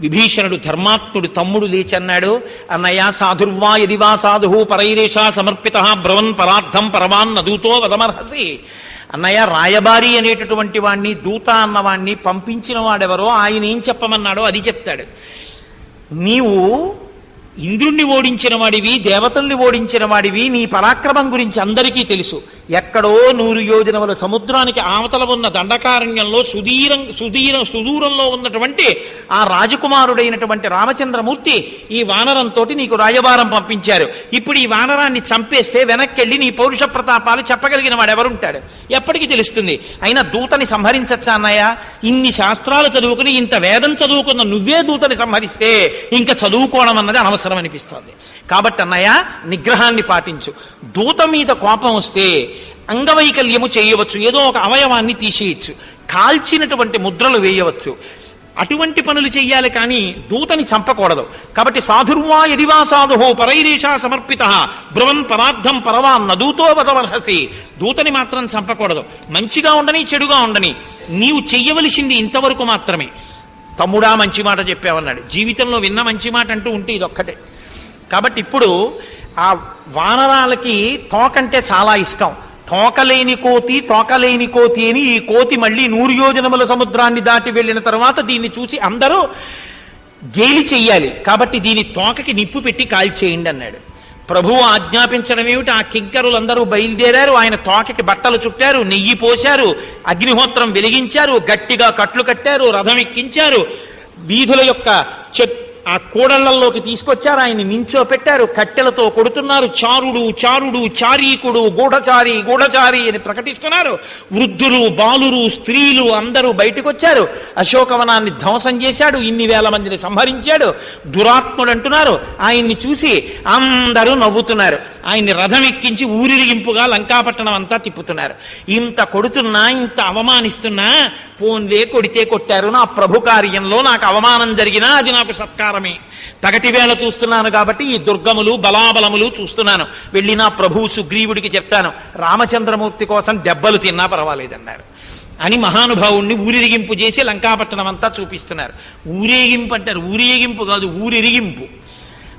విభీషణుడు ధర్మాత్ముడు తమ్ముడు లేచన్నాడు. అన్నయ్య సాధుర్వా యదివా సాధు పరైరేషా సమర్పిత బ్రవన్ పరార్థం పరమాన్ నదూతో వదమర్హసి. అన్నయ్య రాయబారి అనేటటువంటి వాణ్ణి దూత అన్నవాణ్ణి పంపించిన వాడెవరో ఆయన ఏం చెప్పమన్నాడో అది చెప్తాడు. నీవు ఇంద్రుణ్ణి ఓడించిన వాడివి దేవతల్ని ఓడించిన వాడివి నీ పరాక్రమం గురించి అందరికీ తెలుసు. ఎక్కడో నూరు యోజనముల సముద్రానికి ఆవతల ఉన్న దండకారణ్యంలో సుదీరం సుదీర సుదూరంలో ఉన్నటువంటి ఆ రాజకుమారుడైనటువంటి రామచంద్రమూర్తి ఈ వానరంతో నీకు రాయబారం పంపించారు. ఇప్పుడు ఈ వానరాన్ని చంపేస్తే వెనక్కెళ్ళి నీ పౌరుష ప్రతాపాలు చెప్పగలిగిన వాడు ఎవరుంటాడు ఎప్పటికీ తెలుస్తుంది. అయినా దూతని సంహరించచ్చా అన్నయ్య? ఇన్ని శాస్త్రాలు చదువుకుని ఇంత వేదం చదువుకున్న నువ్వే దూతని సంహరిస్తే ఇంకా చదువుకోవడం అన్నది అనవసరం అనిపిస్తుంది కాబట్టి అన్నయ్య నిగ్రహాన్ని పాటించు. దూత మీద కోపం వస్తే అంగవైకల్యము చేయవచ్చు. ఏదో ఒక అవయవాన్ని తీసేయచ్చు. కాల్చినటువంటి ముద్రలు వేయవచ్చు. అటువంటి పనులు చెయ్యాలి కానీ దూతని చంపకూడదు. కాబట్టి సాధుర్వా యదివా సాధు పరైరేషా సమర్పిత బ్రువన్ పరార్థం పరవాన్ నదూతో వదవర్హసి. దూతని మాత్రం చంపకూడదు. మంచిగా ఉండని చెడుగా ఉండని. నీవు చెయ్యవలసింది ఇంతవరకు మాత్రమే. తమ్ముడా మంచి మాట చెప్పావన్నాడు. జీవితంలో విన్న మంచి మాట అంటూ ఉంటే ఇదొక్కటే. కాబట్టి ఇప్పుడు ఆ వానరాలకి తోకంటే చాలా ఇష్టం. తోకలేని కోతి తోకలేని కోతి అని ఈ కోతి మళ్ళీ నూరు యోజనముల సముద్రాన్ని దాటి వెళ్ళిన తర్వాత దీన్ని చూసి అందరూ గేలి చెయ్యాలి. కాబట్టి దీని తోకకి నిప్పు పెట్టి కాల్చేయండి అన్నాడు. ప్రభువు ఆజ్ఞాపించడం ఏమిటి? ఆ కింకరులందరూ బయలుదేరారు. ఆయన తోకకి బట్టలు చుట్టారు నెయ్యి పోశారు అగ్నిహోత్రం వెలిగించారు గట్టిగా కట్లు కట్టారు రథం ఎక్కించారు. వీధుల యొక్క ఆ కూడళ్ళలోకి తీసుకొచ్చారు ఆయన నించో పెట్టారు కట్టెలతో కొడుతున్నారు చారుడు చారుడు చారీకుడు గూఢచారి గూఢచారి అని ప్రకటిస్తున్నారు. వృద్ధులు బాలురు స్త్రీలు అందరూ బయటకు వచ్చారు అశోకవనాన్ని ధ్వంసం చేశాడు ఇన్ని వేల మందిని సంహరించాడు. దురాత్ముడు అంటున్నారు ఆయన్ని చూసి అందరూ నవ్వుతున్నారు. ఆయన్ని రథం ఎక్కించి ఊరిరిగింపుగా లంకాపట్టణం అంతా తిప్పుతున్నారు. ఇంత కొడుతున్నా ఇంత అవమానిస్తున్నా పోన్లే కొడితే కొట్టారు. నా ప్రభు కార్యంలో నాకు అవమానం జరిగినా అది నాకు సత్కారమే. పగటి వేళ చూస్తున్నాను కాబట్టి ఈ దుర్గములు బలాబలములు చూస్తున్నాను. వెళ్ళి నా ప్రభువు సుగ్రీవుడికి చెప్తాను. రామచంద్రమూర్తి కోసం దెబ్బలు తిన్నా పర్వాలేదన్నారు. అని మహానుభావుణ్ణి ఊరిరిగింపు చేసి లంకాపట్టణం అంతా చూపిస్తున్నారు. ఊరేగింపు అంటారు. ఊరేగింపు కాదు ఊరిరిగింపు.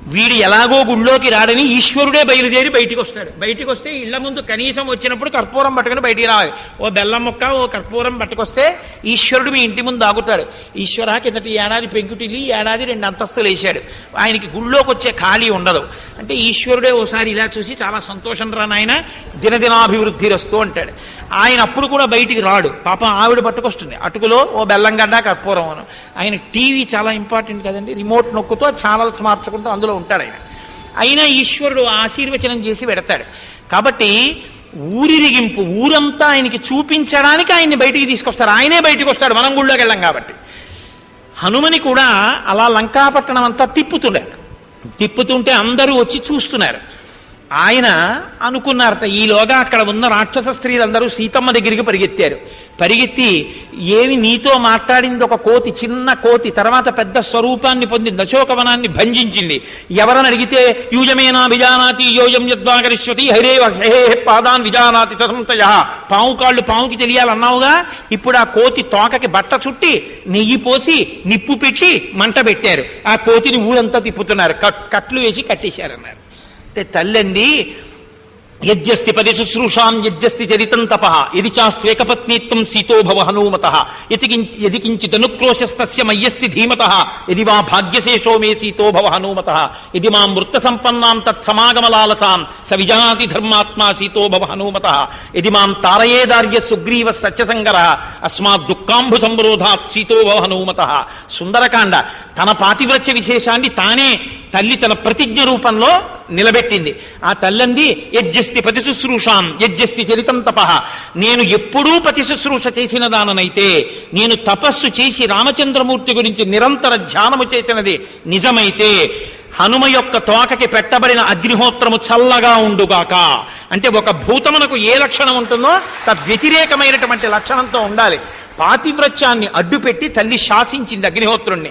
వీడు ఎలాగో గుళ్ళోకి రాడని ఈశ్వరుడే బయలుదేరి బయటికి వస్తాడు బయటికి వస్తే ఇళ్ళ ముందు కనీసం వచ్చినప్పుడు కర్పూరం పట్టుకుని బయటికి రావాలి. ఓ బెల్లం మొక్క ఓ కర్పూరం పట్టుకొస్తే ఈశ్వరుడు మీ ఇంటి ముందు ఆగుతాడు. ఈశ్వర కిందటి ఏడాది పెంకుటిల్లి ఏడాది రెండు అంతస్తులు వేశాడు. ఆయనకి గుళ్ళోకి వచ్చే ఖాళీ ఉండదు. అంటే ఈశ్వరుడే ఓసారి ఇలా చూసి చాలా సంతోషం రా నాయన దినదినాభివృద్ధి రస్తూ అంటాడు. ఆయన అప్పుడు కూడా బయటికి రాడు. పాపం ఆవిడ పట్టుకొస్తుంది. అటుకులో ఓ బెల్లంగడ్డ కర్పూరం ఆయన టీవీ చాలా ఇంపార్టెంట్ కదండి. రిమోట్ నొక్కుతో ఛానల్స్ మార్చుకుంటూ అందులో ఉంటాడు ఆయన. అయినా ఈశ్వరుడు ఆశీర్వచనం చేసి పెడతాడు. కాబట్టి ఊరిరిగింపు ఊరంతా ఆయనకి చూపించడానికి ఆయన్ని బయటికి తీసుకొస్తారు. ఆయనే బయటికి వస్తాడు. మనం గుళ్ళోకి వెళ్ళాం కాబట్టి. హనుమని కూడా అలా లంకాపట్టణం అంతా తిప్పుతున్నారు తిప్పుతుంటే అందరూ వచ్చి చూస్తున్నారు. ఆయన అనుకున్నారట ఈలోగా అక్కడ ఉన్న రాక్షస స్త్రీలందరూ సీతమ్మ దగ్గరికి పరిగెత్తారు. పరిగెత్తి ఏమి నీతో మాట్లాడింది ఒక కోతి చిన్న కోతి తర్వాత పెద్ద స్వరూపాన్ని పొందింది అశోకవనాన్ని భంజించింది. ఎవరని అడిగితే యూజమేనా విజానాతి యోజం యద్వాకరిష్యతి హరే హే పాదాన్ విజానాతి తదంతయ పాము కాళ్ళు పాముకి తెలియాలన్నావుగా? ఇప్పుడు ఆ కోతి తోకకి బట్ట చుట్టి నెయ్యి పోసి నిప్పు పెట్టి మంట పెట్టారు. ఆ కోతిని ఊరంతా తిప్పుతున్నారు. కట్- కట్లు వేసి కట్టేశారన్నారు. అంటే తల్లంది? యజ్ఞస్తి పది శుశ్రూషాం యజ్ఞస్తి చరితం తప. ఇది చాస్వేకపత్నిత్వం సీతోభవ హనుమత. హనూమత యది కించిదనుక్రోశస్తస్య మయ్యస్తి ధీమత. ఇది మా భాగ్యశేషో మే సీతోభవ హనుమత. ఇది మా వృత్త సంపన్నాం తత్సమాగమలాలసాం సవిజాతి ధర్మాత్మా సీతోభవ హనుమత. ఇది మాం తారయేదార్య సుగ్రీవ సత్యసంగర. అస్మాత్ దుఃఖాంభు సంబరోధాత్ సీతోభవ హనుమత. సుందరకాండ. తన పాతివ్రత్య విశేషాన్ని తానే తల్లి తన ప్రతిజ్ఞ రూపంలో నిలబెట్టింది. ఆ తల్లంది యజ్జస్తి పతి శుశ్రూషాం యజ్జస్తి చరితం తప. నేను ఎప్పుడూ పతి శుశ్రూష చేసిన దాననైతే నేను తపస్సు చేసి రామచంద్రమూర్తి గురించి నిరంతర ధ్యానము చేసినది నిజమైతే హనుమ యొక్క తోకకి పెట్టబడిన అగ్నిహోత్రము చల్లగా ఉండుగాక. అంటే ఒక భూతమునకు ఏ లక్షణం ఉంటుందో తద్వ్యతిరేకమైనటువంటి లక్షణంతో ఉండాలి. పాతివ్రత్యాన్ని అడ్డుపెట్టి తల్లి శాసించింది అగ్నిహోత్రుణ్ణి.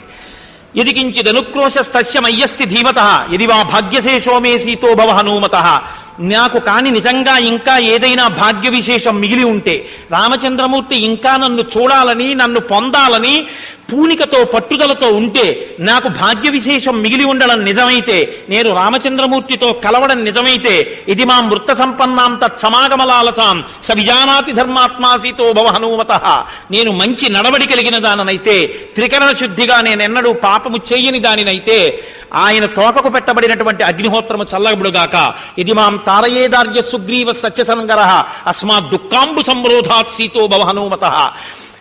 యది కించిదనుక్రోశస్తస్య మయ్యస్తి ధీమత. ఇది వా భాగ్యశేషో మే సీతో భవ హనూమత. నాకు కాని నిజంగా ఇంకా ఏదైనా భాగ్య విశేషం మిగిలి ఉంటే రామచంద్రమూర్తి ఇంకా నన్ను చూడాలని నన్ను పొందాలని పూనికతో పట్టుదలతో ఉంటే నాకు భాగ్య విశేషం మిగిలి ఉండడం నిజమైతే నేను రామచంద్రమూర్తితో కలవడం నిజమైతే ఇది మా మృత సంపన్నాం తత్సమాగమలాలసాం స విజానాతి ధర్మాత్మాసీతో నేను మంచి నడవడి కలిగిన దాననైతే త్రికరణ శుద్ధిగా నేనెన్నడూ పాపము చేయని దానినైతే ఆయన తోకకు పెట్టబడినటువంటి అగ్నిహోత్రము చల్లబడుగాక. ఇది మాం తారయేదార్య సుగ్రీవ సత్యసంగర అస్మాత్ దుఃఖాంబు సంరోధాత్ సీతో భవ హనుమత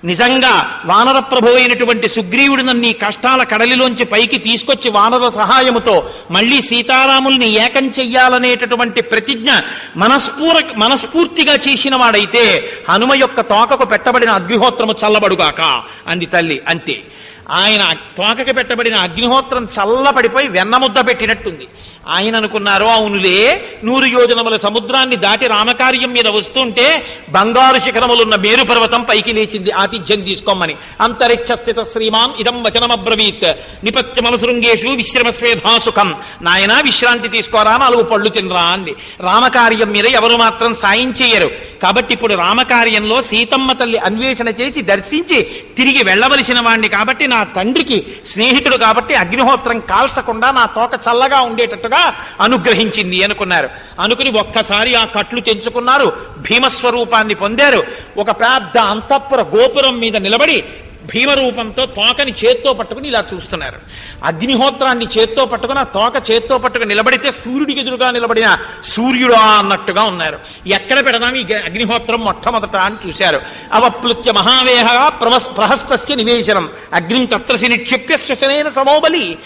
నిజంగా వానర ప్రభు అయినటువంటి సుగ్రీవుడు నన్ను ఈ కష్టాల కడలిలోంచి పైకి తీసుకొచ్చి వానర సహాయముతో మళ్ళీ సీతారాముల్ని ఏకం చెయ్యాలనేటటువంటి ప్రతిజ్ఞ మనస్పూర మనస్ఫూర్తిగా చేసిన వాడైతే హనుమ యొక్క తోకకు పెట్టబడిన అగ్నిహోత్రము చల్లబడుగాక. అంది తల్లి అంతే. ఆయన తోకకి పెట్టబడిన అగ్నిహోత్రం చల్లపడిపోయి వెన్నముద్ద పెట్టినట్టుంది. ఆయన అనుకున్నారు అవునులే. నూరు యోజనముల సముద్రాన్ని దాటి రామకార్యం మీద వస్తుంటే బంగారు శిఖరములున్న మేరు పర్వతం పైకి లేచింది. ఆతిథ్యం తీసుకోమని. అంతరిక్ష స్థిత శ్రీమాన్ ఇదం వచనమబ్రవీత్. నిపత్యమనుసృంగేషు విశ్రమస్వేధా సుఖం నాయనా విశ్రాంతి తీసుకోరా నాలుగు పళ్ళు తినరా అంది. రామకార్యం మీద ఎవరు మాత్రం సాయం చేయరు. కాబట్టి ఇప్పుడు రామకార్యంలో సీతమ్మ తల్లి అన్వేషణ చేసి దర్శించి తిరిగి వెళ్ళవలసిన వాణ్ణి కాబట్టి నా తండ్రికి స్నేహితుడు కాబట్టి అగ్నిహోత్రం కాల్చకుండా నా తోక చల్లగా ఉండేటట్టుగా అనుగ్రహించింది అనుకున్నారు. అనుకుని ఒక్కసారి ఆ కట్లు తెంచుకున్నారు. భీమస్వరూపాన్ని పొందారు. ఒక పెద్ద అంతఃపుర గోపురం మీద నిలబడి భీమరూపంతో తోకని చేత్తో పట్టుకుని ఇలా చూస్తున్నారు. అగ్నిహోత్రాన్ని చేత్తో పట్టుకుని ఆ తోక చేత్తో పట్టుకుని నిలబడితే సూర్యుడికి ఎదురుగా నిలబడిన సూర్యుడా అన్నట్టుగా ఉన్నారు. ఎక్కడ పెడదాం ఈ అగ్నిహోత్రం మొట్టమొదట అని చూశారు. అవప్లుత్య మహావేహ ప్రవస్ ప్రహస్తస్య నివేశనం. అగ్నిం తత్రసి నిక్షిప్య శ్వశనైన సమోబలి.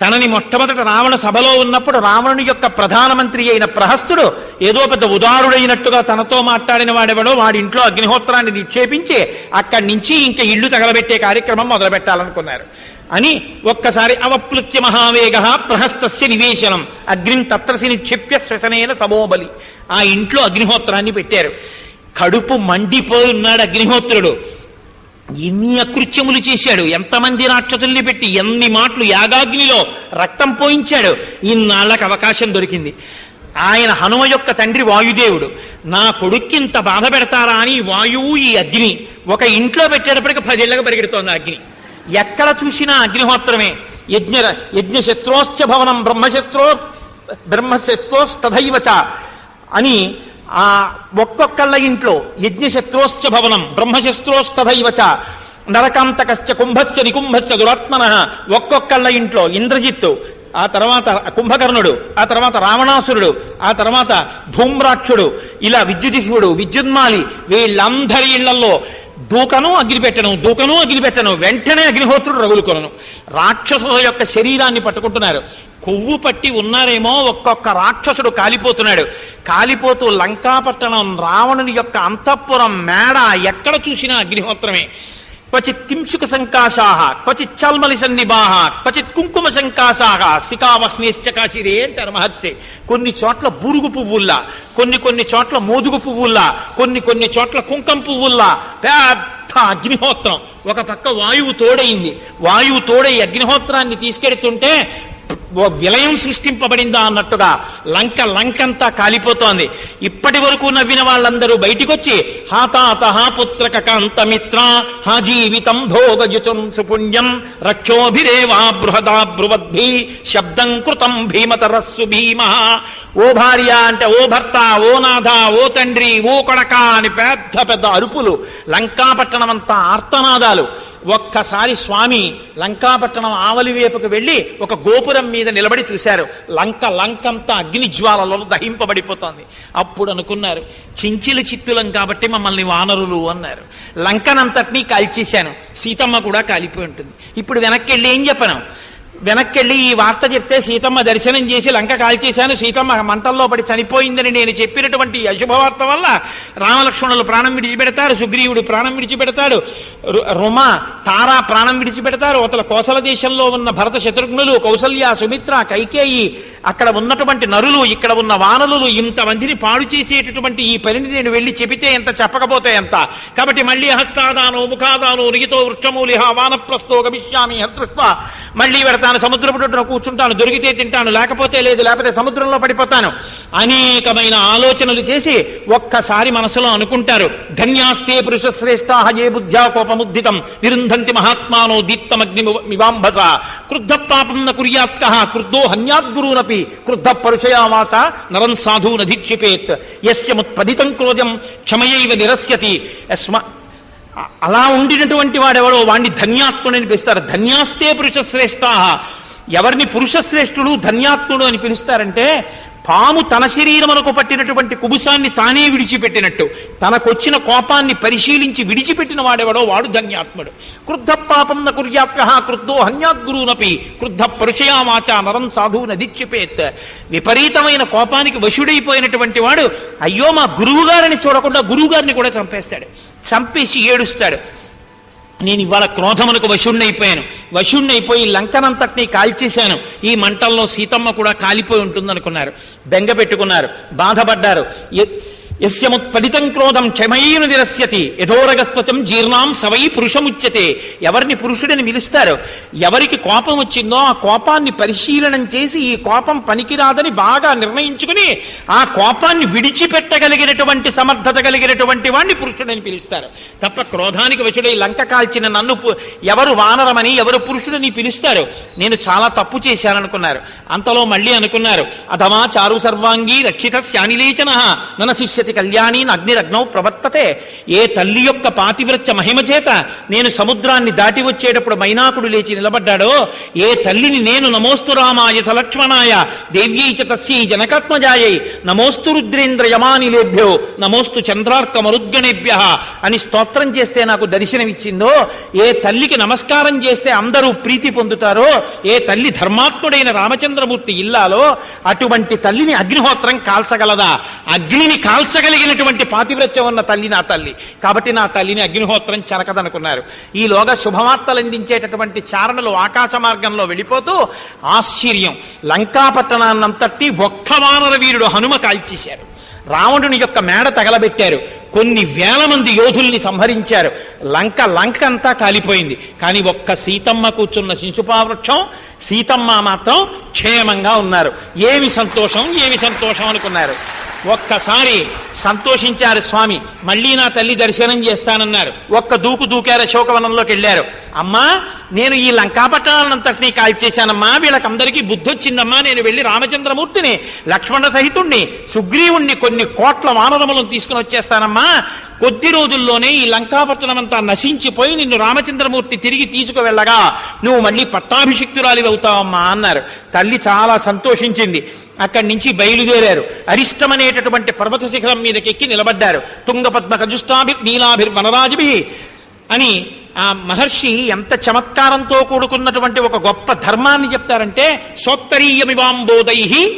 తనని మొట్టమొదట రావణ సభలో ఉన్నప్పుడు రావణుని యొక్క ప్రధానమంత్రి అయిన ప్రహస్తుడు ఏదో పెద్ద ఉదారుడైనట్టుగా తనతో మాట్లాడిన వాడెవడో వాడి ఇంట్లో అగ్నిహోత్రాన్ని నిక్షేపించి అక్కడి నుంచి ఇంకా ఇల్లు తగలబెట్టే కార్యక్రమం మొదలుపెట్టాలనుకున్నారు. అని ఒక్కసారి అవప్లుత్య మహావేగ ప్రహస్తస్య నివేశనం అగ్నిం తత్రసి నిక్షిప్య శ్వసనైన సమోబలి ఆ ఇంట్లో అగ్నిహోత్రాన్ని పెట్టారు. కడుపు మండిపోయి ఉన్నాడు అగ్నిహోత్రుడు. ఎన్ని అకృత్యములు చేశాడు? ఎంతమంది రాక్షసుల్ని పెట్టి ఎన్ని మాటలు యాగాగ్నిలో రక్తం పోయించాడు? ఇన్నాళ్ళకి అవకాశం దొరికింది. ఆయన హనుమ యొక్క తండ్రి వాయుదేవుడు. నా కొడుక్కింత బాధ పెడతారా అని వాయువు ఈ అగ్ని. ఒక ఇంట్లో పెట్టేటప్పటికి పదేళ్ళకు పరిగెడుతోంది అగ్ని. ఎక్కడ చూసినా అగ్నిహోత్రమే యజ్ఞ యజ్ఞశత్రోశ్చ భవనం బ్రహ్మశత్రో బ్రహ్మశత్రోస్తథైవచ అని ఆ ఒక్కొక్కళ్ళ ఇంట్లో యజ్ఞశత్రోశ్చ భవనం బ్రహ్మశస్త్రోస్తథైవచ నరకాంతకశ్చ కుంభశ్చ నికుంభశ్చ దురాత్మన ఒక్కొక్కళ్ళ ఇంట్లో ఇంద్రజిత్తు ఆ తర్వాత కుంభకర్ణుడు ఆ తర్వాత రావణాసురుడు ఆ తర్వాత ధూమ్రాక్షుడు ఇలా విద్యుదిశుడు విద్యున్మాలి వీళ్ళందరి ఇళ్ళలో దూకను అగ్ని పెట్టను దూకను అగ్ని పెట్టను వెంటనే అగ్నిహోత్రుడు రగులుకొనను రాక్షసుల యొక్క శరీరాన్ని పట్టుకుంటున్నారు. కొవ్వు పట్టి ఉన్నారేమో ఒక్కొక్క రాక్షసుడు కాలిపోతున్నాడు. కాలిపోతూ లంకాపట్టణం రావణుని యొక్క అంతఃపురం మేడ ఎక్కడ చూసినా అగ్నిహోత్రమే. క్వచిత్ కింసుక సంకాశాహ క్వచిత్ చల్మలి సన్నిబాహ క్వచిత్ కుంకుమ సంకాశాహ శిఖావహ్నిశ్చ కాశిరే అంటారు మహర్షి కొన్ని చోట్ల బురుగు పువ్వుల్లా కొన్ని కొన్ని చోట్ల మోదుగు పువ్వుల్లా కొన్ని కొన్ని చోట్ల కుంకం పువ్వుల్లా పెద్ద అగ్నిహోత్రం. ఒక పక్క వాయువు తోడైంది వాయువు తోడై అగ్నిహోత్రాన్ని తీసుకెడుతుంటే ఓ విలయం సృష్టింపబడిందా అన్నట్టుగా లంక లంకంతా కాలిపోతోంది. ఇప్పటి వరకు నవ్విన వాళ్ళందరూ బయటికొచ్చి హాతాత పుత్రక కాంతమిత్ర హా జీవితం భోగయుతం సుపుణ్యం రక్షోభిరేవా బృహదా బృవద్భి శబ్దం కృతం భీమతరస్సు భీమ. ఓ భార్య అంటే ఓ భర్త ఓ నాథ ఓ తండ్రి ఓ కొడక అని పెద్ద పెద్ద అరుపులు లంకాపట్టణం అంతా ఆర్తనాదాలు. ఒక్కసారి స్వామి లంకాపట్టణం ఆవలి వైపుకు వెళ్ళి ఒక గోపురం మీద నిలబడి చూశారు. లంక లంకంతా అగ్ని జ్వాలలో దహింపబడిపోతోంది. అప్పుడు అనుకున్నారు చించిలు చిత్తులం కాబట్టి మమ్మల్ని వానరులు అన్నారు. లంకనంతటినీ కాల్చేశాను. సీతమ్మ కూడా కాలిపోయి ఉంటుంది. ఇప్పుడు వెనక్కి వెళ్ళి ఏం చెప్పను? వెనక్కెళ్ళి ఈ వార్త చెప్తే సీతమ్మ దర్శనం చేసి లంక కాల్చేశాను. సీతమ్మ మంటల్లో పడి చనిపోయిందని నేను చెప్పినటువంటి అశుభవార్త వల్ల రామలక్ష్మణులు ప్రాణం విడిచిపెడతారు సుగ్రీవుడు ప్రాణం విడిచిపెడతాడు రుమ తారా ప్రాణం విడిచిపెడతారు. అతల కోసల దేశంలో ఉన్న భరత శత్రుఘ్నులు కౌసల్య సుమిత్ర కైకేయి అక్కడ ఉన్నటువంటి నరులు ఇక్కడ ఉన్న వానరులు ఇంతమందిని పాడు చేసేటటువంటి ఈ పనిని నేను వెళ్ళి చెబితే ఎంత చెప్పకపోతే ఎంత? కాబట్టి మళ్ళీ హస్తాదాను ముఖాదాను రిగితో వృక్షమూలిహ వానప్రస్తో గమిష్యామి హదృష్ట మళ్ళీ తాను సముద్రపు ఒడ్డున కూర్చుంటాను దొరికితే తింటాను లేకపోతే లేదు లేకపోతే సముద్రంలో పడిపోతాను. అనేకమైన ఆలోచనలు చేసి ఒక్కసారి మనసులో అనుకుంటారు ధన్యాస్తే పురుష ఏ బుద్ధ్యా కోపముద్దితం నిరుంధంతి మహాత్మానో దీప్తమగ్ని మివాంభస క్రుద్ధ పాపం న కుర్యాత్క క్రుద్ధో హన్యాద్గురూనపి క్రుద్ధ పరుషయావాస నరం సాధూనధిక్షిపేత్ యస్య ముత్పదితం క్రోధం క్షమయైవ నిరస్యతి. యస్మ అలా ఉండినటువంటి వాడెవడో? వాణ్ణి ధన్యాత్ముడు అని పిలుస్తారు. ధన్యాస్తే పురుష శ్రేష్ఠ ఎవరిని పురుషశ్రేష్ఠుడు ధన్యాత్ముడు అని పిలుస్తారంటే పాము తన శరీరమునకు పట్టినటువంటి కుబుసాన్ని తానే విడిచిపెట్టినట్టు. తనకొచ్చిన కోపాన్ని పరిశీలించి విడిచిపెట్టిన వాడెవడో? వాడు ధన్యాత్ముడు. క్రుద్ధ పాపం న కుర్యాప్య క్రుద్ధో హన్యాద్గురునపి క్రుద్ధ పరుషయామాచ నరం సాధువున దీక్షిపేత్. విపరీతమైన కోపానికి వశుడైపోయినటువంటి వాడు అయ్యో మా గురువు గారిని చూడకుండా గురువు గారిని కూడా చంపేస్తాడు. చంపేసి ఏడుస్తాడు. నేను ఇవాళ క్రోధమునకు వశుణ్ణైపోయాను. వశుణ్ణైపోయి లంకనంతటిని కాల్చేశాను. ఈ మంటల్లో సీతమ్మ కూడా కాలిపోయి ఉంటుందనుకున్నారు. బెంగ పెట్టుకున్నారు. బాధపడ్డారు. ఎ- క్రోధం క్షమయీను నిరస్యతి యథోరగస్త్వచం జీర్ణాం సవై పురుషముచ్యతే. ఎవరిని పురుషుడని పిలుస్తారు ఎవరికి కోపం వచ్చిందో ఆ కోపాన్ని పరిశీలనం చేసి ఈ కోపం పనికిరాదని బాగా నిర్ణయించుకుని ఆ కోపాన్ని విడిచిపెట్టగలిగినటువంటి సమర్థత కలిగినటువంటి వాణ్ణి పురుషుడని పిలుస్తారు. తప్ప క్రోధానికి వశుడై లంక కాల్చిన నన్ను ఎవరు వానరమని ఎవరు పురుషుడని పిలుస్తారు నేను చాలా తప్పు చేశాననుకున్నారు. అంతలో మళ్ళీ అనుకున్నారు అథవా చారు సర్వాంగీ రక్షిత శానిలేచన నన శిష్యతి. కళ్యాణి అగ్నిరగ్నౌ ప్రవర్తతే. ఏ తల్లి యొక్క పాతివ్రత్య మహిమ చేత నేను సముద్రాన్ని దాటి వచ్చేటప్పుడు మైనాకుడు లేచి నిలబడ్డాడో ఏ తల్లిని నేను నమోస్తు రామాయ సలక్ష్మణాయ దేవ్యై చ తస్యై జనకాత్మజాయై నమోస్తు రుద్రేంద్ర యమానిలేభ్యో నమోస్తు చంద్రార్క మరుద్గణేభ్య అని స్తోత్రం చేస్తే నాకు దర్శనమిచ్చిందో ఏ తల్లికి నమస్కారం చేస్తే అందరూ ప్రీతి పొందుతారో ఏ తల్లి ధర్మాత్ముడైన రామచంద్రమూర్తి ఇల్లాలో అటువంటి తల్లిని అగ్నిహోత్రం కాల్చగలదా? అగ్నిని కాల్చగలిగినటువంటి పాతివ్రత్యం ఉన్న తల్లి నా తల్లి. కాబట్టి నా తల్లిని అగ్నిహోత్రం చెరకదనుకున్నారు. ఈలోగా శుభవార్తలు అందించేటటువంటి చారణలు ఆకాశ మార్గంలో వెళ్ళిపోతూ ఆశ్చర్యం. లంకాపట్టణాన్నంతటి ఒక్క వానర వీరుడు హనుమ కాల్చేశారు. రావణుని యొక్క మేడ తగలబెట్టారు. కొన్ని వేల మంది యోధుల్ని సంహరించారు. లంక లంక అంతా కాలిపోయింది. కానీ ఒక్క సీతమ్మ కూర్చున్న శిశుపావృక్షం సీతమ్మ మాత్రం క్షేమంగా ఉన్నారు. ఏమి సంతోషం ఏమి సంతోషం అనుకున్నారు. ఒక్కసారి సంతోషించారు స్వామి. మళ్ళీ నా తల్లి దర్శనం చేస్తానన్నారు. ఒక్క దూకు దూకారు అశోకవనంలోకి వెళ్ళారు. అమ్మా నేను ఈ లంకాపట్టణాలంతటినీ కాల్చేశానమ్మా వీళ్ళకందరికీ బుద్ధి వచ్చిందమ్మా నేను వెళ్ళి రామచంద్రమూర్తిని లక్ష్మణ సహితుణ్ణి సుగ్రీవుణ్ణి కొన్ని కోట్ల వానరములను తీసుకుని వచ్చేస్తానమ్మా. కొద్ది రోజుల్లోనే ఈ లంకాపట్టణం అంతా నశించిపోయి నిన్ను రామచంద్రమూర్తి తిరిగి తీసుకువెళ్ళగా. నువ్వు మళ్ళీ పట్టాభిషిక్తురాలి అవుతావమ్మా అన్నారు. తల్లి చాలా సంతోషించింది. అక్కడి నుంచి బయలుదేరారు. అరిష్టమనేటటువంటి పర్వత శిఖరం మీదకెక్కి నిలబడ్డారు. తుంగపద్మ కజుష్టాభి నీలాభిర్ వనరాజుభి అని ఆ మహర్షి ఎంత చమత్కారంతో కూడుకున్నటువంటి ఒక గొప్ప ధర్మాన్ని చెప్తారంటే సోత్తరీయమివాంబోధై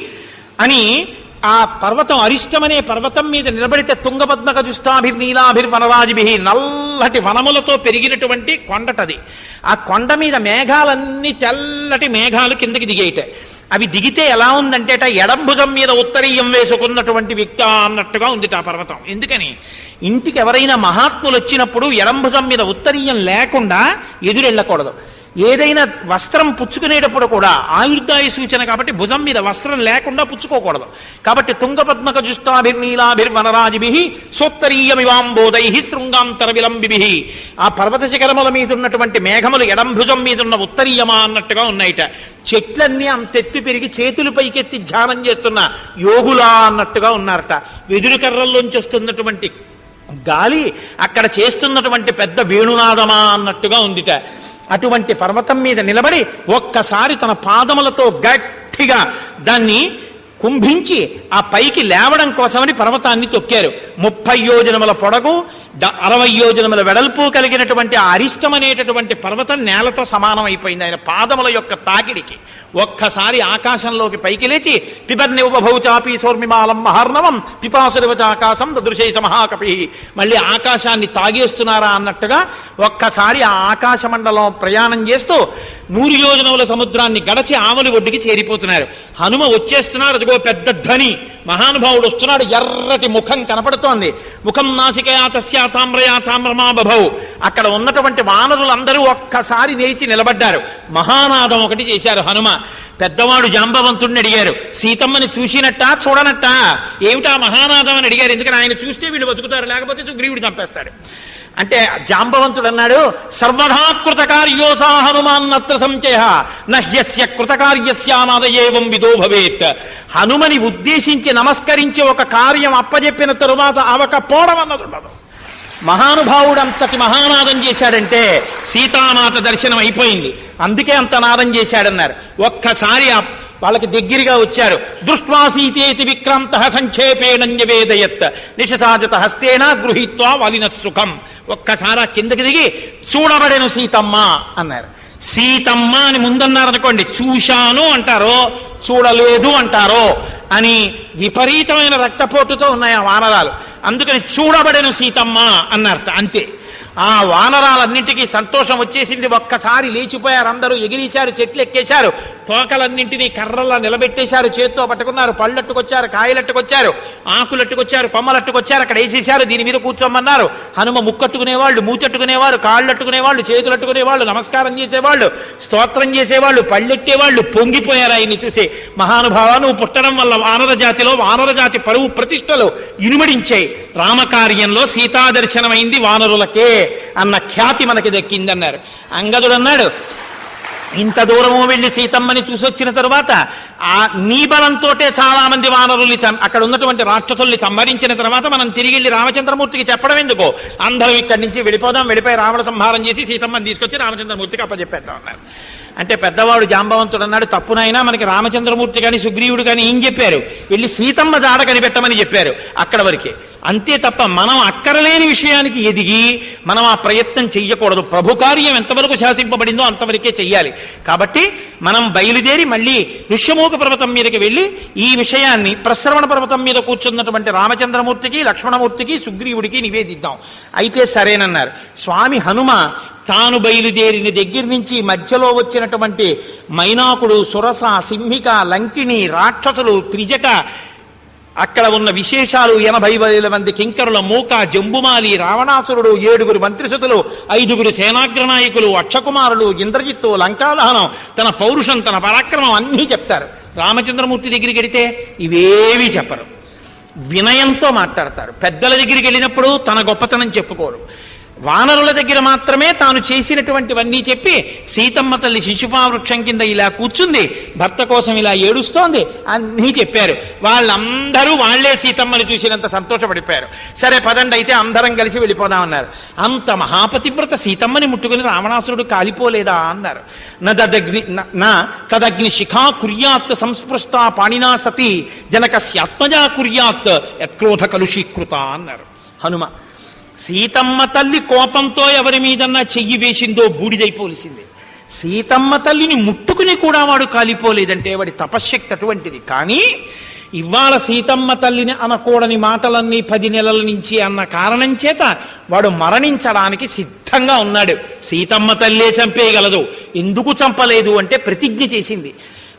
అని ఆ పర్వతం అరిష్టమనే పర్వతం మీద నిలబడితే తుంగపద్మ కజుష్టాభిర్ నీలాభిర్ వనరాజిభి నల్లటి వనములతో పెరిగినటువంటి కొండటది. ఆ కొండ మీద మేఘాలన్నీ తెల్లటి మేఘాలు కిందకి దిగేయట. అవి దిగితే ఎలా ఉందంటేట ఎడంభుజం మీద ఉత్తరీయం వేసుకున్నటువంటి వ్యక్తి అన్నట్టుగా ఉంది ఆ పర్వతం. ఎందుకని? ఇంటికి ఎవరైనా మహాత్ములు వచ్చినప్పుడు ఎడంభుజం మీద ఉత్తరీయం లేకుండా ఎదురెళ్ళకూడదు. ఏదైనా వస్త్రం పుచ్చుకునేటప్పుడు కూడా ఆయుర్దాయ సూచన కాబట్టి భుజం మీద వస్త్రం లేకుండా పుచ్చుకోకూడదు. కాబట్టి తుంగపద్మక జుష్టాభిర్నీలాభిర్వనరాజిభి సోత్తరీయమివాంబోధై శృంగాంతర విలంబిభి ఆ పర్వత శిఖరముల మీద ఉన్నటువంటి మేఘములు ఎడం భుజం మీద ఉన్న ఉత్తరీయమా అన్నట్టుగా ఉన్నాయిట. చెట్లన్నీ అంతెత్తి పెరిగి చేతులు పైకెత్తి ధ్యానం చేస్తున్న యోగులా అన్నట్టుగా ఉన్నారట. వెదురు కర్రల్లోంచి వస్తున్నటువంటి గాలి అక్కడ చేస్తున్నటువంటి పెద్ద వేణునాదమా అన్నట్టుగా ఉందిట. అటువంటి పర్వతం మీద నిలబడి ఒక్కసారి తన పాదములతో గట్టిగా దాన్ని కుంభించి ఆ పైకి లేవడం కోసమని పర్వతాన్ని తొక్కారు. ముప్పై యోజనముల పొడగు అరవై యోజనముల వెడల్పు కలిగినటువంటి ఆ అరిష్టం అనేటటువంటి పర్వతం నేలతో సమానం అయిపోయింది. ఆయన పాదముల యొక్క తాకిడికి. ఒక్కసారి ఆకాశంలోకి పైకి లేచి పిబర్ని ఉపభౌచాపి సౌర్మిమాలం మహార్ణవం పిపాసురవచ ఆకాశం దృశేష మహాకపి. మళ్ళీ ఆకాశాన్ని తాగేస్తున్నారా అన్నట్టుగా ఒక్కసారి ఆ ఆకాశ మండలం ప్రయాణం చేస్తూ నూరు యోజనముల సముద్రాన్ని గడచి ఆమలి ఒడ్డుకి చేరిపోతున్నారు. హనుమ వచ్చేస్తున్నారు అదిగో పెద్ద ధ్వని మహానుభావుడు వస్తున్నాడు ఎర్రటి ముఖం కనపడుతోంది. ముఖం నాసికయా తస్యా తామ్రయా తామ్రమా అక్కడ ఉన్నటువంటి వానరులందరూ ఒక్కసారి లేచి నిలబడ్డారు. మహానాదం ఒకటి చేశారు హనుమ. పెద్దవాడు జాంబవంతుడిని అడిగారు సీతమ్మని చూసినట్టా చూడనట్టా? ఏమిటా మహానాదం? అని అడిగారు. ఎందుకని? ఆయన చూస్తే వీళ్ళు బతుకుతారు లేకపోతే సుగ్రీవుడు చంపేస్తాడు అంటే జాంబవంతుడు అన్నాడు సర్వధా కృతకార్యోసా హనుమాన్నత్ర సంచయ నహ్యస్య కృతకార్యస్యానాదయేవం విదో భవేత్. హనుమని ఉద్దేశించి నమస్కరించి ఒక కార్యం అప్పజెప్పిన తరువాత అవకపోవడం అన్నది ఉండదు మహానుభావుడు అంతటి మహానాదం చేశాడంటే సీతామాత దర్శనం అయిపోయింది అందుకే అంత నాదం చేశాడన్నారు. ఒక్కసారి వాళ్ళకి దగ్గరగా వచ్చారు. దృష్ట్వా సీతేతి విక్రాంత సంక్షేపేణ్యవేదయత్ నిషసాజత హస్తేన గృహీత్వా వలిన సుఖం. ఒక్కసారా కిందకి దిగి చూడబడెను సీతమ్మ అన్నారు. సీతమ్మ అని ముందన్నారనుకోండి చూశాను అంటారో చూడలేదు అంటారో అని విపరీతమైన రక్తపోటుతో ఉన్నాయి ఆ వానరాలు. అందుకని చూడబడెను సీతమ్మ అన్నారట అంతే. ఆ వానరాలన్నింటికీ సంతోషం వచ్చేసింది. ఒక్కసారి లేచిపోయారు. అందరూ ఎగిరేశారు చెట్లు ఎక్కేశారు తోకలన్నింటినీ కర్రల్లా నిలబెట్టేశారు. చేత్తో పట్టుకున్నారు. పళ్ళట్టుకొచ్చారు కాయలట్టుకొచ్చారు ఆకులట్టుకొచ్చారు కొమ్మలట్టుకొచ్చారు. అక్కడ వేసేశారు. దీని మీద కూర్చోమన్నారు. హనుమ ముక్కట్టుకునేవాళ్ళు మూచెట్టుకునేవారు కాళ్ళట్టుకునేవాళ్ళు చేతులట్టుకునేవాళ్ళు నమస్కారం చేసేవాళ్ళు స్తోత్రం చేసేవాళ్ళు పళ్ళెట్టేవాళ్ళు పొంగిపోయారు ఆయన్ని చూసి. మహానుభావ నువ్వు పుట్టడం వల్ల వానర జాతిలో వానర జాతి పరువు ప్రతిష్టలు ఇనుమడించాయి. రామకార్యంలో సీతాదర్శనమైంది వానరులకే. అన్న ఖ్యాతి మనకి దక్కిందన్నారు. అంగదుడు అన్నాడు ఇంత దూరము వెళ్ళి సీతమ్మని చూసొచ్చిన తరువాత ఆ నీ బలంతోటే చాలా మంది వానరుల్ని అక్కడ ఉన్నటువంటి రాక్షసుల్ని సంహరించిన తర్వాత మనం తిరిగి వెళ్ళి రామచంద్రమూర్తికి చెప్పడం ఎందుకో? అందరం ఇక్కడి నుంచి వెళ్ళిపోదాం వెళ్ళిపోయి రావణ సంహారం చేసి సీతమ్మని తీసుకొచ్చి రామచంద్రమూర్తికి అప్పచెప్పేద్దాం అన్నారు అంటే పెద్దవాడు జాంబవంతుడు అన్నాడు తప్పునైనా మనకి రామచంద్రమూర్తి కానీ సుగ్రీవుడు కానీ ఏం చెప్పారు? వెళ్ళి సీతమ్మ జాడ కనిపెట్టమని చెప్పారు అక్కడ వరకే. అంతే తప్ప మనం అక్కరలేని విషయానికి ఎదిగి మనం ఆ ప్రయత్నం చెయ్యకూడదు. ప్రభు కార్యం ఎంతవరకు శాసింపబడిందో అంతవరకే చెయ్యాలి. కాబట్టి మనం బయలుదేరి మళ్ళీ ఋష్యమూక పర్వతం మీదకి వెళ్ళి ఈ విషయాన్ని ప్రశ్రవణ పర్వతం మీద కూర్చున్నటువంటి రామచంద్రమూర్తికి లక్ష్మణమూర్తికి సుగ్రీవుడికి నివేదిద్దాం. అయితే సరేనన్నారు. స్వామి హనుమ తాను బయలుదేరిన దగ్గర నుంచి మధ్యలో వచ్చినటువంటి మైనాకుడు సురస సింహిక లంకిణి రాక్షసులు త్రిజట అక్కడ ఉన్న విశేషాలు ఎనభై వేల మంది కింకరుల మూక జంబుమాలి రావణాసురుడు ఏడుగురు మంత్రిసతులు ఐదుగురు సేనాగ్ర నాయకులు అక్షకుమారులు ఇంద్రజిత్తు లంకాదహనం తన పౌరుషం తన పరాక్రమం అన్నీ చెప్తారు. రామచంద్రమూర్తి దగ్గరికి వెడితే ఇవేవి చెప్పరు. వినయంతో మాట్లాడతారు. పెద్దల దగ్గరికి వెళ్ళినప్పుడు తన గొప్పతనం చెప్పుకోరు. వానరుల దగ్గర మాత్రమే తాను చేసినటువంటివన్నీ చెప్పి సీతమ్మ తల్లి శిశుపావృక్షం కింద ఇలా కూర్చుంది భర్త కోసం ఇలా ఏడుస్తోంది అన్నీ చెప్పారు. వాళ్ళందరూ వాళ్ళే సీతమ్మని చూసినంత సంతోషపడిపోయారు. సరే పదండి అయితే అందరం కలిసి వెళ్ళిపోదామన్నారు. అంత మహాపతివ్రత సీతమ్మని ముట్టుకుని రావణాసురుడు కాలిపోలేదా అన్నారు. నదగ్ని నా తదగ్ని శిఖా కుర్యాత్ సంస్పృష్ట పాణినా సతి జనకస్యాత్మజా కుర్యాత్ యత్క్రోధ కలుషీకృత అన్నారు. హనుమ సీతమ్మ తల్లి కోపంతో ఎవరి మీదన్నా చెయ్యి వేసిందో బూడిదైపోలిసింది. సీతమ్మ తల్లిని ముట్టుకుని కూడా వాడు కాలిపోలేదంటే వాడి తపశ్శక్తి అటువంటిది. కానీ ఇవాళ సీతమ్మ తల్లిని అనకూడని మాటలన్నీ పది నెలల నుంచి అన్న కారణం చేత వాడు మరణించడానికి సిద్ధంగా ఉన్నాడు. సీతమ్మ తల్లే చంపేయగలదు. ఎందుకు చంపలేదు అంటే ప్రతిజ్ఞ చేసింది.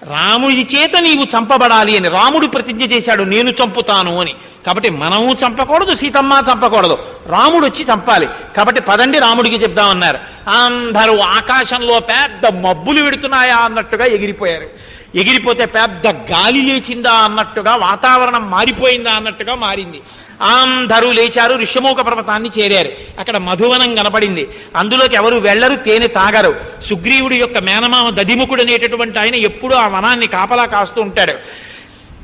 రాముడి చేత నీవు చంపబడాలి అని రాముడు ప్రతిజ్ఞ చేశాడు నేను చంపుతాను అని. కాబట్టి మనము చంపకూడదు సీతమ్మ చంపకూడదు. రాముడు వచ్చి చంపాలి. కాబట్టి పదండి రాముడికి చెప్దామన్నారు అందరూ ఆకాశంలో పెద్ద మబ్బులు విడుతున్నాయా అన్నట్టుగా ఎగిరిపోయారు. ఎగిరిపోతే పెద్ద గాలి లేచిందా అన్నట్టుగా వాతావరణం మారిపోయిందా అన్నట్టుగా మారింది. అందరూ లేచారు ఋషమూక పర్వతాన్ని చేరారు. అక్కడ మధువనం కనపడింది. అందులోకి ఎవరు వెళ్ళరు తేనె తాగరు. సుగ్రీవుడి యొక్క మేనమామ దధిముఖుడు అనేటటువంటి ఆయన ఎప్పుడూ ఆ వనాన్ని కాపలా కాస్తూ ఉంటాడు.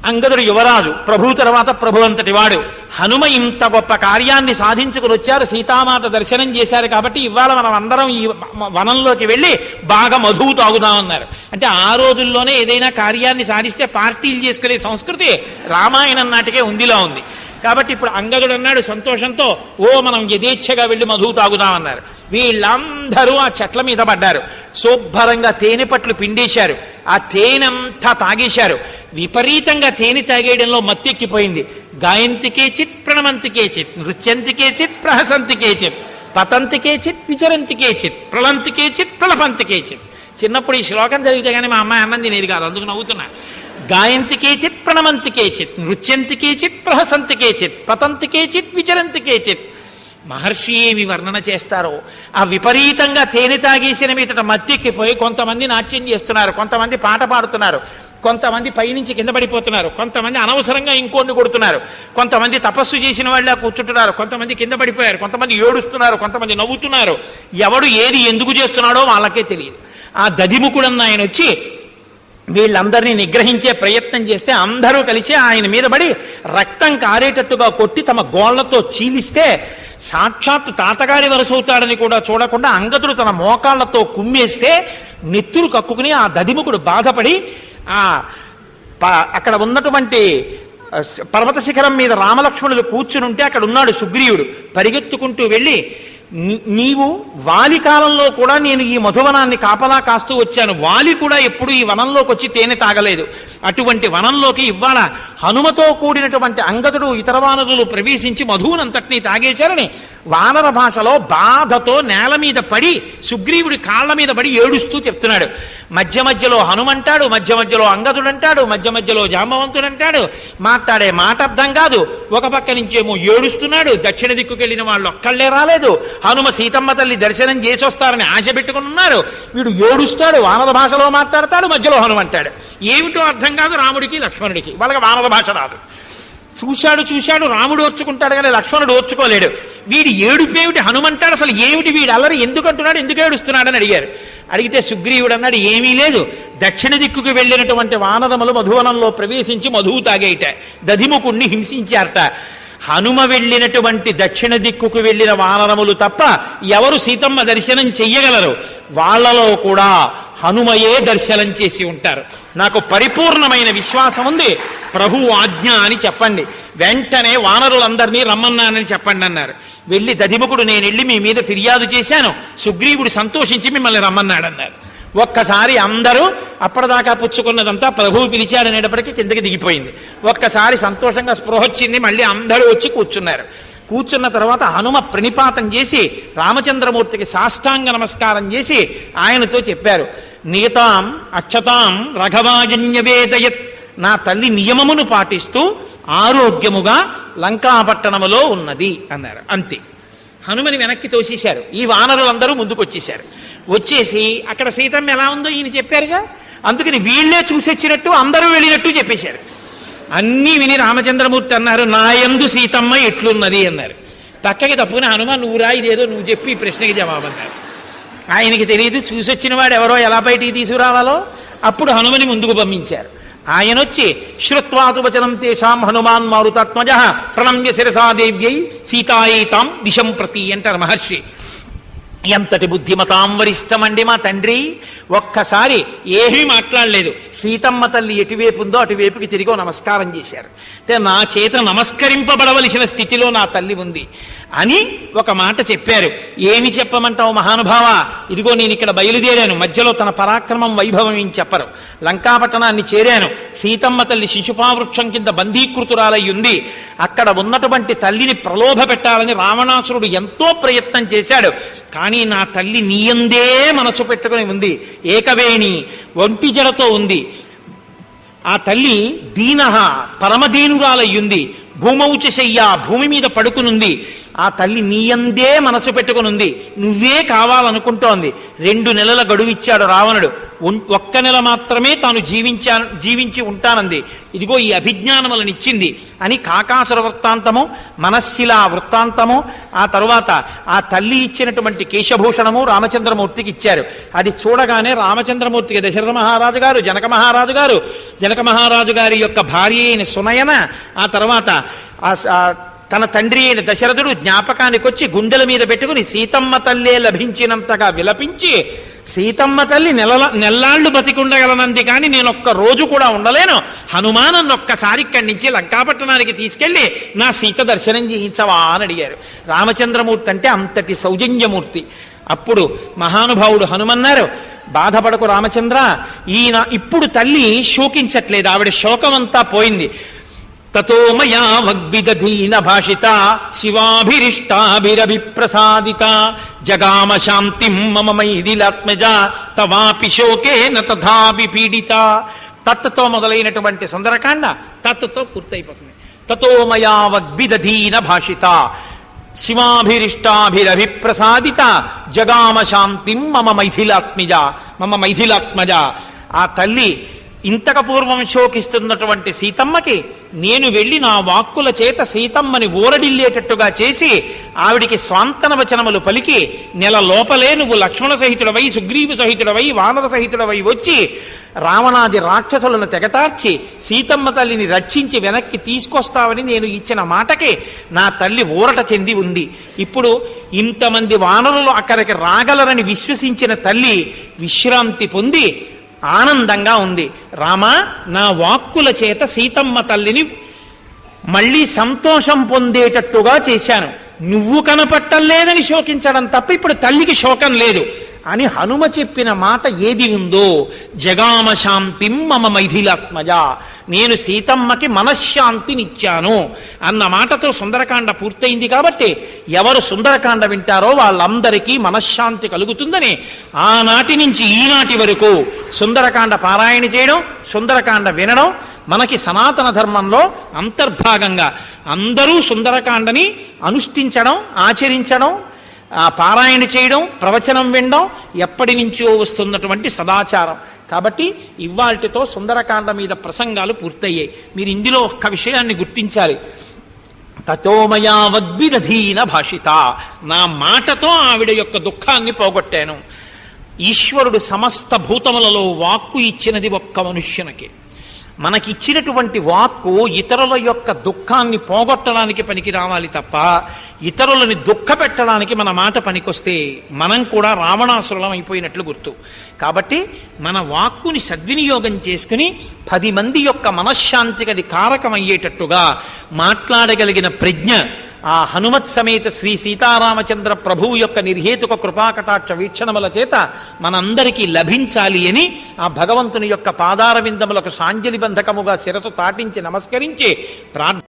అంగదుడు యువరాజు ప్రభు తర్వాత ప్రభు అంతటి వాడు. హనుమ ఇంత గొప్ప కార్యాన్ని సాధించుకుని వచ్చారు సీతామాత దర్శనం చేశారు కాబట్టి ఇవాళ మనం అందరం ఈ వనంలోకి వెళ్ళి బాగా మధువు తాగుదామన్నారు అంటే ఆ రోజుల్లోనే ఏదైనా కార్యాన్ని సాధిస్తే పార్టీలు చేసుకునే సంస్కృతి రామాయణం నాటికే ఉందిలా ఉంది. కాబట్టి ఇప్పుడు అంగదుడు అన్నాడు సంతోషంతో ఓ మనం యథేచ్ఛగా వెళ్ళి మధువు తాగుదామన్నారు వీళ్ళందరూ ఆ చెట్ల మీద పడ్డారు. శుభ్రంగా తేనె పట్లు పిండేశారు. ఆ తేనెంతా తాగేశారు. విపరీతంగా తేనె తాగేయడంలో మత్తెక్కిపోయింది. గాయంతికే చిత్ ప్రణమంతికే చిత్ నృత్యంతికే చిత్ ప్రహసంతికే చిత్ పతంతికే చిత్ విచరంతికే చిత్ ప్రళంతికే చిత్ ప్రళపంతికే చిత్ చిన్నప్పుడు ఈ శ్లోకం చదివితే కానీ మా అమ్మాయి అన్నం తినేది కాదు. అందుకు నవ్వుతున్నా. గాయంతి కేచిత్ ప్రణమంతి కేచిత్ నృత్యంతి కేచిత్ ప్రహసంతి కేచిత్ పతంతి కేచిత్ విచరంతి కేచిత్. మహర్షి ఏమి వర్ణన చేస్తారో ఆ విపరీతంగా తేనె తాగేసిన మీదట మత్తెక్కిపోయి కొంతమంది నాట్యం చేస్తున్నారు కొంతమంది పాట పాడుతున్నారు కొంతమంది పైనుంచి కింద పడిపోతున్నారు కొంతమంది అనవసరంగా ఇంకోన్ని కొడుతున్నారు కొంతమంది తపస్సు చేసిన వాళ్ళ కూర్చుంటున్నారు కొంతమంది కింద పడిపోయారు కొంతమంది ఏడుస్తున్నారు కొంతమంది నవ్వుతున్నారు. ఎవడు ఏది ఎందుకు చేస్తున్నాడో వాళ్ళకే తెలియదు. ఆ దదిముకుడన్న ఆయన వచ్చి వీళ్ళందరినీ నిగ్రహించే ప్రయత్నం చేస్తే అందరూ కలిసి ఆయన మీద పడి రక్తం కారేటట్టుగా కొట్టి తమ గోళ్ళతో చీలిస్తే సాక్షాత్ తాతగారి వరసవుతాడని కూడా చూడకుండా అంగతుడు తన మోకాళ్ళతో కుమ్మేస్తే నెత్తురు కక్కుకుని ఆ దదిముకుడు బాధపడి ఆ అక్కడ ఉన్నటువంటి పర్వత శిఖరం మీద రామలక్ష్మణులు కూర్చుని ఉంటే అక్కడ ఉన్నాడు సుగ్రీవుడు. పరిగెత్తుకుంటూ వెళ్ళి నీవు వాలి కాలంలో కూడా నేను ఈ మధువనాన్ని కాపలా కాస్తూ వచ్చాను. వాలి కూడా ఎప్పుడు ఈ వనంలోకి వచ్చి తేనె తాగలేదు. అటువంటి వనంలోకి ఇవాళ హనుమతో కూడినటువంటి అంగదుడు ఇతర వానరులు ప్రవేశించి మధువునంతటినీ తాగేశారని వానర భాషలో బాధతో నేల మీద పడి సుగ్రీవుడి కాళ్ళ మీద పడి ఏడుస్తూ చెప్తున్నాడు. మధ్య మధ్యలో హనుమంటాడు మధ్య మధ్యలో అంగదుడు అంటాడు మధ్య మధ్యలో జాంబవంతుడు అంటాడు మాట్లాడే మాట అర్థం కాదు. ఒక పక్క నుంచేమో ఏడుస్తున్నాడు. దక్షిణ దిక్కుకెళ్ళిన వాళ్ళు ఒక్కళ్ళే రాలేదు. హనుమ సీతమ్మ తల్లి దర్శనం చేసి వస్తారని ఆశ పెట్టుకుని ఉన్నారు. వీడు ఏడుస్తాడు వానర భాషలో మాట్లాడతాడు మధ్యలో హనుమంటాడు. ఏమిటో అర్థం కాదు రాముడికి లక్ష్మణుడికి. వాళ్ళకి వానర భాష రాదు. చూశాడు చూశాడు రాముడు ఓర్చుకుంటాడు కానీ లక్ష్మణుడు ఓర్చుకోలేడు. వీడు ఏడుపేమిటి హనుమంటాడు అసలు ఏమిటి వీడు? అల్లరి ఎందుకు అంటున్నాడు? ఎందుకు ఏడుస్తున్నాడని అడిగారు. అడిగితే సుగ్రీవుడు అన్నాడు ఏమీ లేదు. దక్షిణ దిక్కుకు వెళ్ళినటువంటి వానరములు మధువనంలో ప్రవేశించి మధువు తాగేయట దధిముకుణ్ణి హింసించారట. హనుమ వెళ్ళినటువంటి దక్షిణ దిక్కుకు వెళ్ళిన వానరములు తప్ప ఎవరు సీతమ్మ దర్శనం చెయ్యగలరు? వాళ్ళలో కూడా హనుమయే దర్శనం చేసి ఉంటారు. నాకు పరిపూర్ణమైన విశ్వాసం ఉంది. ప్రభు ఆజ్ఞ అని చెప్పండి. వెంటనే వానరులందరినీ రమ్మన్నానని చెప్పండి అన్నారు. వెళ్ళి దధిముకుడు నేను వెళ్ళి మీ మీద ఫిర్యాదు చేశాను. సుగ్రీవుడు సంతోషించి మిమ్మల్ని రమ్మన్నాడన్నారు. ఒక్కసారి అందరూ అప్పటిదాకా పుచ్చుకున్నదంతా ప్రభువు పిలిచాడనేటప్పటికీ కిందకి దిగిపోయింది. ఒక్కసారి సంతోషంగా స్పృహ వచ్చింది. మళ్ళీ అందరూ వచ్చి కూర్చున్నారు. కూర్చున్న తర్వాత హనుమ ప్రణిపాతం చేసి రామచంద్రమూర్తికి సాష్టాంగ నమస్కారం చేసి ఆయనతో చెప్పారు. నీతాం అక్షతాం రఘవాజన్యవేదయత్. నా తల్లి నియమమును పాటిస్తూ ఆరోగ్యముగా లంకాపట్టణములో ఉన్నది అన్నారు. అంతే. హనుమని వెనక్కి తోసేశారు. ఈ వానరులందరూ అందరూ ముందుకొచ్చేశారు. వచ్చేసి అక్కడ సీతమ్మ ఎలా ఉందో ఈయన చెప్పారుగా? అందుకని వీళ్ళే చూసొచ్చినట్టు అందరూ వెళ్ళినట్టు చెప్పేశారు. అన్నీ విని రామచంద్రమూర్తి అన్నారు నాయందు సీతమ్మ ఎట్లున్నది? అన్నారు. పక్కకి తప్పుకుని హనుమ నువ్వురా ఇదేదో నువ్వు చెప్పి ఈ ప్రశ్నకి జవాబు అన్నారు. ఆయనకి తెలియదు చూసొచ్చిన వాడు ఎవరో ఎలా బయటికి తీసుకురావాలో అప్పుడు హనుమని ముందుకు పంపించారు. ఆయన వచ్చి వచనం తేషాం హనుమాన్ మారుతాత్మజ ప్రణమ్య శిరసాదేవ్యై సీతాయితాం దిశం ప్రతి అంటారు మహర్షి. ఎంతటి బుద్ధిమతాం వరిష్టమండి మా తండ్రి? ఒక్కసారి ఏమీ మాట్లాడలేదు. సీతమ్మ తల్లి ఎటువైపు ఉందో అటువైపుకి తిరిగి నమస్కారం చేశారు. అంటే నా చేత నమస్కరింపబడవలసిన స్థితిలో నా తల్లి ఉంది. అని ఒక మాట చెప్పారు. ఏమి చెప్పమంటావు మహానుభావ? ఇదిగో నేను ఇక్కడ బయలుదేరాను. మధ్యలో తన పరాక్రమం వైభవం ఏం చెప్పరు. లంకాపట్టణాన్ని చేరాను. సీతమ్మ తల్లి శిశుపావృక్షం కింద బంధీకృతురాలై ఉంది. అక్కడ ఉన్నటువంటి తల్లిని ప్రలోభ పెట్టాలని రావణాసురుడు ఎంతో ప్రయత్నం చేశాడు. కానీ నా తల్లి నీయందే మనసు పెట్టుకుని ఉంది. ఏకవేణి ఒంటి జడతో ఉంది. ఆ తల్లి దీన పరమదీనురాలయ్యుంది భూమౌచశయ్య భూమి మీద పడుకునుంది. ఆ తల్లి నీయందే మనసు పెట్టుకునుంది నువ్వే కావాలనుకుంటోంది. రెండు నెలల గడువిచ్చాడు రావణుడు. ఒక్క నెల మాత్రమే తాను జీవించా జీవించి ఉంటానంది. ఇదిగో ఈ అభిజ్ఞానములను ఇచ్చింది అని కాకాసుర వృత్తాంతము మనస్సిలా వృత్తాంతము ఆ తరువాత ఆ తల్లి ఇచ్చినటువంటి కేశభూషణము రామచంద్రమూర్తికి ఇచ్చారు. అది చూడగానే రామచంద్రమూర్తికి దశరథ మహారాజు గారు జనక మహారాజు గారు జనక మహారాజు గారి యొక్క భార్య అయిన సునయన ఆ తర్వాత ఆ తన తండ్రి అయిన దశరథుడు జ్ఞాపకానికి వచ్చి గుండెల మీద పెట్టుకుని సీతమ్మ తల్లే లభించినంతగా విలపించి సీతమ్మ తల్లి నెల నెల్లాళ్ళు బతికుండగలనంది కానీ నేను ఒక్క రోజు కూడా ఉండలేను. హనుమానన్ను ఒక్కసారి ఇక్కడి నుంచి లంకాపట్టణానికి తీసుకెళ్ళి నా సీత దర్శనం చేయించవా అని అడిగారు. రామచంద్రమూర్తి అంటే అంతటి సౌజన్యమూర్తి. అప్పుడు మహానుభావుడు హనుమన్నారు బాధపడకు రామచంద్ర ఈయన ఇప్పుడు తల్లి శోకించట్లేదు. ఆవిడ శోకమంతా పోయింది. తతో మయా వగ్విదధీన భాషిత శివాభిరిష్టాభిరభిప్రసాదిత. జగామ శాంతిం మమ మైదిలాత్మజ తవాపి శోకేన తథాపి పీడిత. తత్తుతో మొదలైనటువంటి సుందరకాండ తత్తుతో పూర్తయిపోతుంది. తతో మయా వగ్విదధీన భాషిత శివాభిరిష్టాభిరభిప్రసాదిత. జగామ శాంతిం మమ మైథిలాత్మిజ మమ మైథిలాత్మజ. ఆ తల్లి ఇంతక పూర్వం శోకిస్తున్నటువంటి సీతమ్మకి నేను వెళ్ళి నా వాక్కుల చేత సీతమ్మని ఊరడిల్లేటట్టుగా చేసి ఆవిడికి స్వాంతన వచనములు పలికి నెల లోపలే నువ్వు లక్ష్మణ సహితుడవై సుగ్రీవ సహితుడవై వానర సహితుడవై వచ్చి రావణాది రాక్షసులను తెగటార్చి సీతమ్మ తల్లిని రక్షించి వెనక్కి తీసుకొస్తావని నేను ఇచ్చిన మాటకి నా తల్లి ఊరట చెంది ఉంది. ఇప్పుడు ఇంతమంది వానరులు అక్కడికి రాగలరని విశ్వసించిన తల్లి విశ్రాంతి పొంది ఆనందంగా ఉంది. రామా నా వాక్కుల చేత సీతమ్మ తల్లిని మళ్ళీ సంతోషం పొందేటట్టుగా చేశాను. నువ్వు కనపట్టలేదని శోకించడం తప్ప ఇప్పుడు తల్లికి శోకం లేదు. అని హనుమ చెప్పిన మాట ఏది ఉందో జగామ శాంతిం మమ మైథిలాత్మజ నేను సీతమ్మకి మనశ్శాంతినిచ్చాను అన్న మాటతో సుందరకాండ పూర్తయింది కాబట్టి ఎవరు సుందరకాండ వింటారో వాళ్ళందరికీ మనశ్శాంతి కలుగుతుందని ఆనాటి నుంచి ఈనాటి వరకు సుందరకాండ పారాయణ చేయడం సుందరకాండ వినడం మనకి సనాతన ధర్మంలో అంతర్భాగంగా అందరూ సుందరకాండని అనుష్ఠించడం ఆచరించడం ఆ పారాయణ చేయడం ప్రవచనం వినడం ఎప్పటి నుంచో వస్తున్నటువంటి సదాచారం. కాబట్టి ఇవాల్టితో సుందరకాండ మీద ప్రసంగాలు పూర్తయ్యాయి. మీరు ఇందులో ఒక్క విషయాన్ని గుర్తించాలి. తచోమయావద్భిదధీన భాషిత. నా మాటతో ఆవిడ యొక్క దుఃఖాన్ని పోగొట్టాను. ఈశ్వరుడు సమస్త భూతములలో వాక్కు ఇచ్చినది ఒక్క మనుష్యునికి. మనకిచ్చినటువంటి వాక్కు ఇతరుల యొక్క దుఃఖాన్ని పోగొట్టడానికి పనికి రావాలి తప్ప ఇతరులని దుఃఖపెట్టడానికి మన మాట పనికొస్తే మనం కూడా రావణాసురులం అయిపోయినట్లు గుర్తు. కాబట్టి మన వాక్కుని సద్వినియోగం చేసుకుని పది మంది యొక్క మనశ్శాంతికి అది కారకమయ్యేటట్టుగా మాట్లాడగలిగిన ప్రజ్ఞ ఆ హనుమత్ సమేత శ్రీ సీతారామచంద్ర ప్రభువు యొక్క నిర్హేతుక కృపాకటాక్ష వీక్షణముల చేత మనందరికీ లభించాలి అని ఆ భగవంతుని యొక్క పాదారవిందములకు సాంజలి బంధకముగా శిరసు తాటించి నమస్కరించి ప్రార్థన